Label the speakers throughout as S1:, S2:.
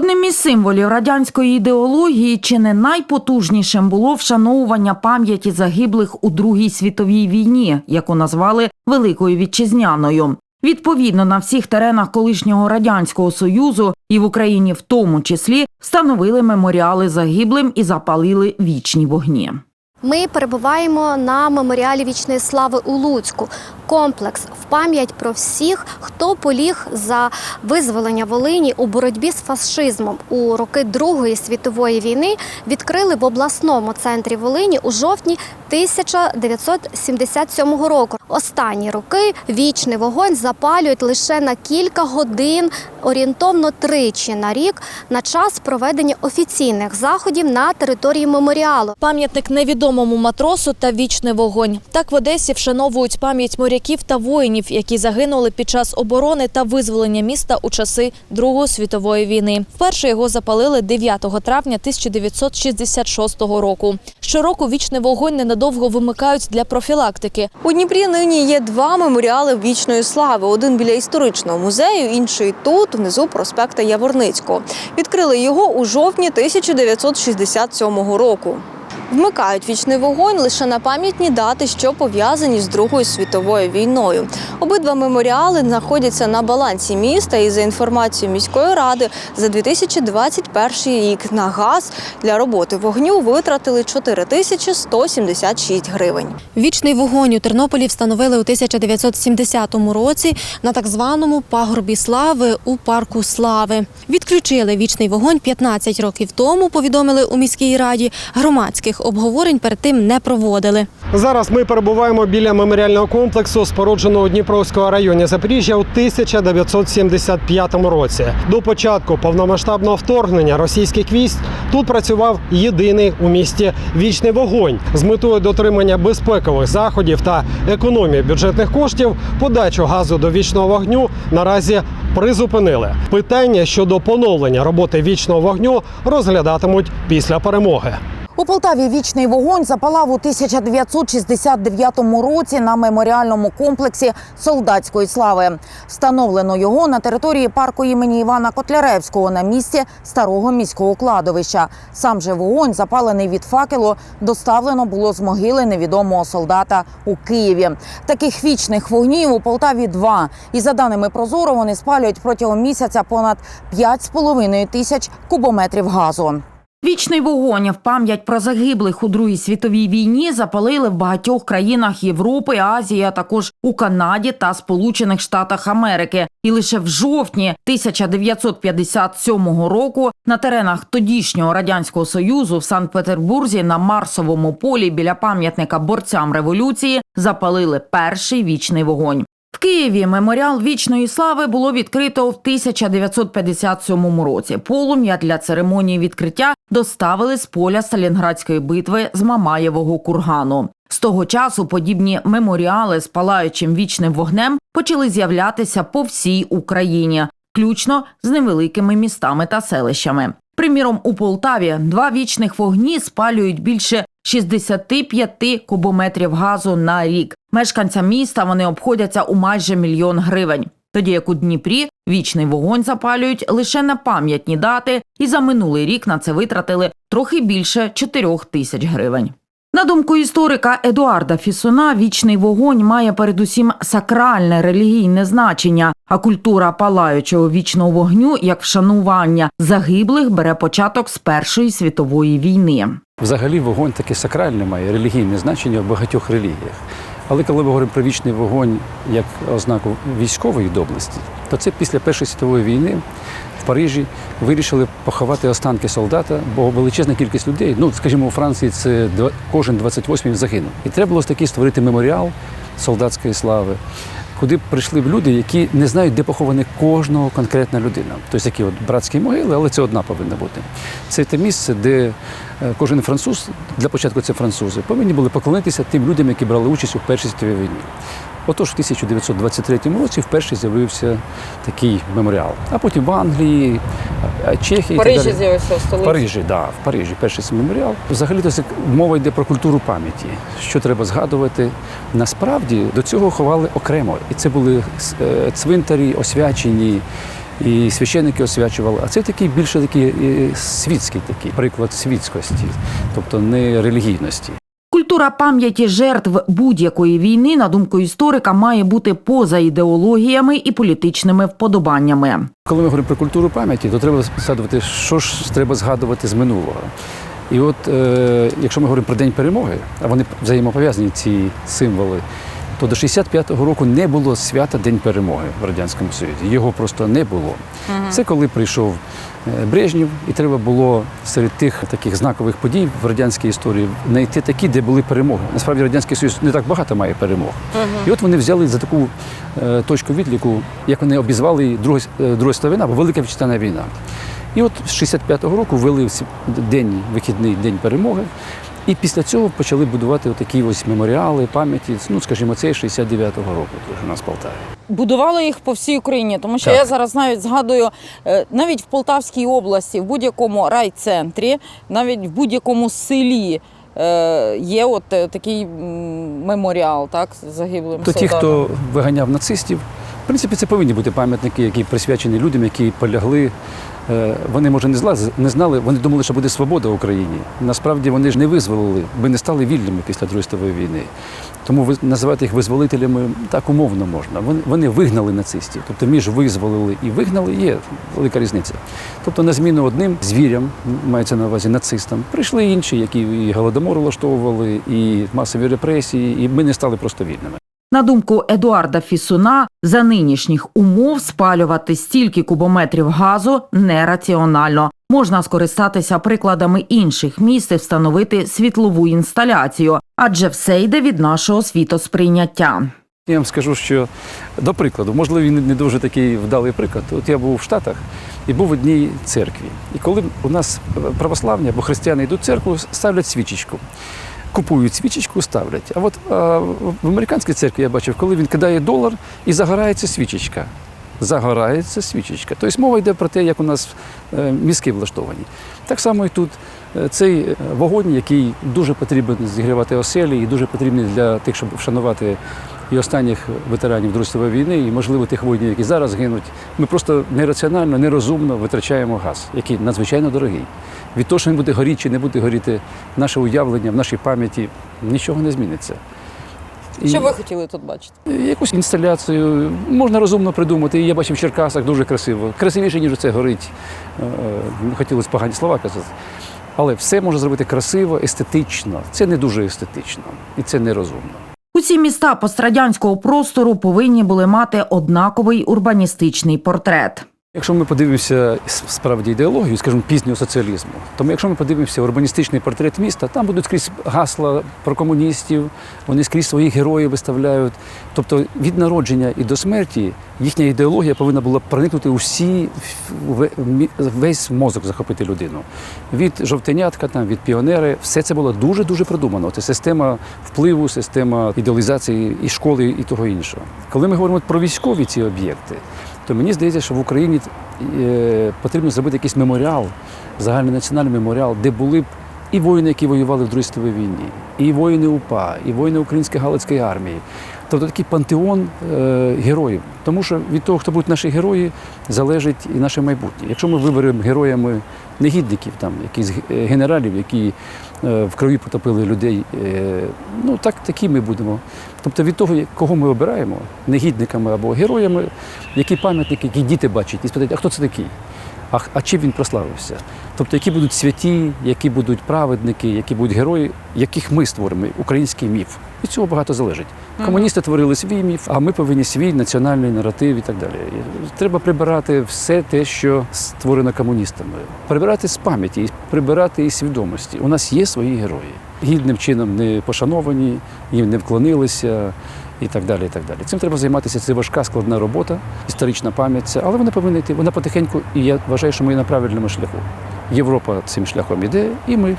S1: Одним із символів радянської ідеології чи не найпотужнішим було вшановування пам'яті загиблих у Другій світовій війні, яку назвали Великою Вітчизняною. Відповідно, на всіх теренах колишнього радянського союзу і в Україні в тому числі встановили меморіали загиблим і запалили вічні вогні.
S2: Ми перебуваємо на меморіалі вічної слави у Луцьку. Комплекс в пам'ять про всіх, хто поліг за визволення Волині у боротьбі з фашизмом у роки Другої світової війни. Відкрили в обласному центрі Волині у жовтні 1977 року. Останні роки вічний вогонь запалюють лише на кілька годин, орієнтовно тричі на рік, на час проведення офіційних заходів на території меморіалу.
S3: Пам'ятник невідомому матросу та вічний вогонь. Так в Одесі вшановують пам'ять моряків та воїнів, які загинули під час оборони та визволення міста у часи Другої світової війни. Вперше його запалили 9 травня 1966 року. Щороку вічний вогонь ненадовго вимикають для профілактики.
S4: У Дніпрі нині є два меморіали вічної слави: один біля історичного музею, інший тут, внизу проспекта Яворницького. Відкрили його у жовтні 1967 року. Вмикають вічний вогонь лише на пам'ятні дати, що пов'язані з Другою світовою війною. Обидва меморіали знаходяться на балансі міста і за інформацією міської ради за 2021 рік на газ для роботи вогню витратили 4176 гривень.
S3: Вічний вогонь у Тернополі встановили у 1970 році на так званому пагорбі слави у парку слави. Відключили вічний вогонь 15 років тому. Повідомили у міській раді. Громадських обговорень перед тим не проводили.
S5: Зараз ми перебуваємо біля меморіального комплексу, спорудженого Дніпровського районі Запоріжжя у 1975 році. До початку повномасштабного вторгнення російських військ тут працював єдиний у місті вічний вогонь з метою дотримання безпекових заходів та економії бюджетних коштів. Подачу газу до вічного вогню наразі призупинили. Питання щодо поновлення роботи вічного вогню розглядатимуть після перемоги.
S1: У Полтаві вічний вогонь запалав у 1969 році на меморіальному комплексі солдатської слави. Встановлено його на території парку імені Івана Котляревського на місці старого міського кладовища. Сам же вогонь, запалений від факелу, доставлено було з могили невідомого солдата у Києві. Таких вічних вогнів у Полтаві два. І за даними Прозоро, вони спалюють протягом місяця понад 5,5 тисяч кубометрів газу. Вічний вогонь в пам'ять про загиблих у Другій світовій війні запалили в багатьох країнах Європи, Азії, а також у Канаді та Сполучених Штатах Америки. І лише в жовтні 1957 року на теренах тодішнього радянського союзу в Санкт-Петербурзі на Марсовому полі біля пам'ятника борцям революції запалили перший вічний вогонь. В Києві меморіал вічної слави було відкрито в 1957 році. Полум'я для церемонії відкриття доставили з поля Сталінградської битви з Мамаєвого кургану. З того часу подібні меморіали з палаючим вічним вогнем почали з'являтися по всій Україні, включно з невеликими містами та селищами. Приміром, у Полтаві два вічних вогні спалюють більше 65 кубометрів газу на рік. Мешканцям міста вони обходяться у майже мільйон гривень. Тоді як у Дніпрі вічний вогонь запалюють лише на пам'ятні дати, і за минулий рік на це витратили трохи більше 4 тисяч гривень. На думку історика Едуарда Фісуна, вічний вогонь має передусім сакральне релігійне значення, а культура палаючого вічного вогню як вшанування загиблих бере початок з Першої світової війни.
S6: Взагалі вогонь таке сакральне має релігійне значення в багатьох релігіях. Але коли ми говоримо про вічний вогонь як ознаку військової доблесті, то це після Першої світової війни в Парижі вирішили поховати останки солдата, бо величезна кількість людей, ну скажімо, у Франції це кожен 28 загинув. І треба було такий створити меморіал солдатської слави, куди б прийшли люди, які не знають, де похована кожного конкретна людина. Тобто які от братські могили, але це одна повинна бути. Це те місце, де е, кожен француз, для початку це французи, повинні були поклонитися тим людям, які брали участь у Першій світовій війні. Отож, в 1923 році вперше з'явився такий меморіал. А потім в Англії, а Чехії.
S7: В Парижі з'явився
S6: В
S7: столиця.
S6: Парижі, да, в Парижі перший цей меморіал. Взагалі то мова йде про культуру пам'яті. Що треба згадувати? Насправді до цього ховали окремо. І це були е, цвинтарі, освячені і священники освячували. А це такий більше такий е, світський такий приклад світськості, тобто не релігійності.
S1: Культура пам'яті жертв будь-якої війни, на думку історика, має бути поза ідеологіями і політичними вподобаннями.
S6: Коли ми говоримо про культуру пам'яті, то треба згадувати, що ж треба згадувати з минулого. І от е, якщо ми говоримо про День перемоги, а вони взаємопов'язані ці символи, то до 65-го року не було свята День перемоги в Радянському Союзі. Його просто не було. Це коли прийшов е, Брежнєв, і треба було серед тих таких знакових подій в радянській історії знайти такі, де були перемоги. Насправді Радянський Союз не так багато має перемог. І от вони взяли за таку е, точку відліку, як вони обізвали Друга, е, Друга світова війна, або Велика Вітчизняна війна. І от з 65-го року ввели день, вихідний день перемоги. І після цього почали будувати такі ось меморіали, пам'яті. Ну, скажімо, цей 69-го року, у нас в Полтаві.
S7: Будували їх по всій Україні, тому що
S6: Так.
S7: я зараз навіть згадую е, навіть в Полтавській області, в будь-якому райцентрі, навіть в будь-якому селі е, є от е, такий меморіал, так загиблим
S6: То ті, хто виганяв нацистів, в принципі, це повинні бути пам'ятники, які присвячені людям, які полягли. Е, Вони, може, не знали, вони думали, що буде свобода в Україні. Насправді вони ж не визволили, ми не стали вільними після Другої світової війни. Тому називати їх визволителями так умовно можна. Вони вигнали нацистів. Тобто між визволили і вигнали є велика різниця. Тобто на зміну одним звірям, мається на увазі нацистам, прийшли інші, які і голодомор влаштовували, і масові репресії, і ми не стали просто вільними.
S1: На думку Едуарда Фісуна, за нинішніх умов спалювати стільки кубометрів газу нераціонально. Можна скористатися прикладами інших міст і встановити світлову інсталяцію, адже все йде від нашого світосприйняття.
S6: Я вам скажу, що до прикладу, можливо, він не дуже такий вдалий приклад. От я був в Штатах і був в одній церкві. І коли у нас православні або християни йдуть в церкву, ставлять свічечку. Купують свічечку, ставлять. А от а, в американській церкві я бачив, коли він кидає долар і загорається свічечка. Загорається свічечка. Тобто мова йде про те, як у нас е, мізки влаштовані. Так само і тут Е, цей е, вогонь, який дуже потрібен зігрівати оселі і дуже потрібний для тих, щоб вшанувати і останніх ветеранів Другої війни, і, можливо, тих воїнів, які зараз гинуть. Ми просто нераціонально, нерозумно витрачаємо газ, який надзвичайно дорогий. Від того, що він буде горіти чи не буде горіти, наше уявлення в нашій пам'яті нічого не зміниться. І
S7: Що ви хотіли тут бачити?
S6: Якусь інсталяцію можна розумно придумати. І Я бачив в Черкасах дуже красиво. Красивіше, ніж це горить. Е, хотілося погані слова казати. Але все може зробити красиво, естетично. Це не дуже естетично і це нерозумно.
S1: Усі міста пострадянського простору повинні були мати однаковий урбаністичний портрет.
S6: Якщо ми подивимося справді ідеологію, скажімо, пізнього соціалізму, то ми, якщо ми подивимося урбаністичний портрет міста, там будуть скрізь гасла про комуністів, вони скрізь своїх героїв виставляють. Тобто від народження і до смерті їхня ідеологія повинна була проникнути у всі в- весь мозок захопити людину. Від жовтенятка, там від піонери, все це було дуже дуже продумано. Це система впливу, система ідеалізації і школи, і того іншого. Коли ми говоримо про військові ці об'єкти, то мені здається, що в Україні е, потрібно зробити якийсь меморіал, загальнонаціональний меморіал, де були б і воїни, які воювали в Другій світовій війні, і воїни УПА, і воїни Української Галицької армії. Тобто такий пантеон е, героїв. Тому що від того, хто будуть наші герої, залежить і наше майбутнє. Якщо ми виберемо героями негідників, там, якихось ге- генералів, які е, в крові потопили людей, е, ну так такі ми будемо. Тобто від того, кого ми обираємо, негідниками або героями, які пам'ятники, які діти бачать, і спитають, а хто це такий? А, а чим він прославився? Тобто, які будуть святі, які будуть праведники, які будуть герої, яких ми створимо український міф. Від цього багато залежить. Комуністи творили свій міф, а ми повинні свій національний наратив і так далі. І Треба прибирати все те, що створено комуністами, прибирати з пам'яті, прибирати із свідомості. У нас є свої герої. Гідним чином не пошановані, їм не вклонилися і так далі. і так далі. Цим треба займатися. Це важка складна робота, історична пам'ять, але вона повинна йти. Вона потихеньку, і я вважаю, що ми на правильному шляху. Європа цим шляхом іде, і ми.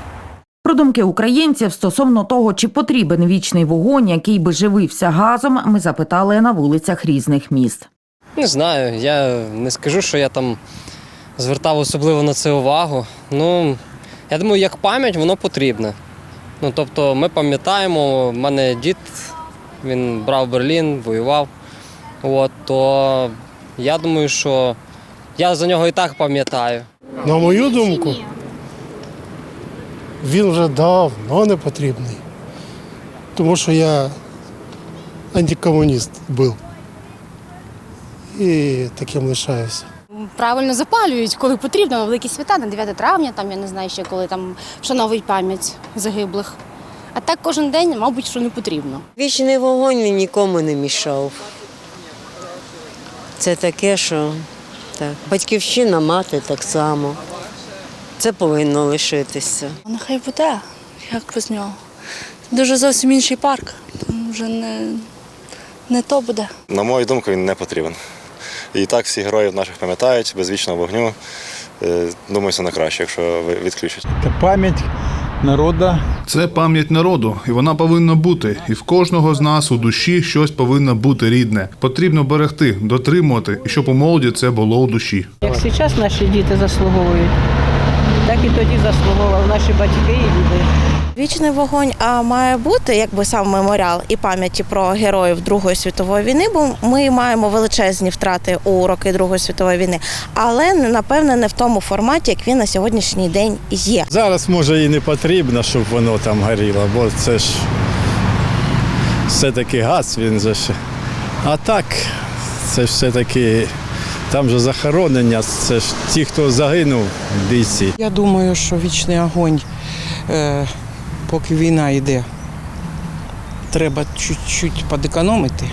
S1: Про думки українців стосовно того, чи потрібен вічний вогонь, який би живився газом, ми запитали на вулицях різних міст.
S8: Не знаю, я не скажу, що я там звертав особливо на це увагу. Ну, я думаю, як пам'ять воно потрібне. Ну, тобто, ми пам'ятаємо, в мене дід, він брав Берлін, воював. От, то я думаю, що Я за нього і так пам'ятаю.
S9: На мою думку, він вже давно не потрібний. Тому що я антикомуніст був. І таким лишаюся.
S10: правильно запалюють, коли потрібно, на великі свята, на 9 травня, там я не знаю ще коли там вшановують пам'ять загиблих. А так кожен день, мабуть, що не потрібно.
S11: Вічний вогонь він нікому не мішав. Це таке, що так. Батьківщина, мати так само. Це повинно лишитися.
S12: Нехай буде, як без нього. Дуже зовсім інший парк. Там вже не, не то буде.
S13: На мою думку, він не потрібен. І так всі героїв наших пам'ятають, без вічного вогню. Е, Думаю, це на краще, якщо ви- відключать.
S14: Це пам'ять народу.
S15: Це пам'ять народу, і вона повинна бути. І в кожного з нас у душі щось повинно бути рідне. Потрібно берегти, дотримувати, і щоб у молоді це було у душі.
S12: Як зараз наші діти заслуговують, так і тоді заслуговували наші батьки і люди.
S10: Вічний вогонь а має бути якби сам меморіал і пам'яті про героїв Другої світової війни, бо ми маємо величезні втрати у роки Другої світової війни, але напевне не в тому форматі, як він на сьогоднішній день є.
S14: Зараз може і не потрібно, щоб воно там горіло, бо це ж все-таки газ, він же ж. А так, це ж все-таки там же захоронення, це ж ті, хто загинув в бійці.
S12: Я думаю, що вічний огонь, е, поки війна йде, треба чуть-чуть подекономити,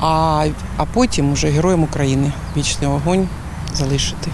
S12: а, а потім уже героям України вічний огонь залишити.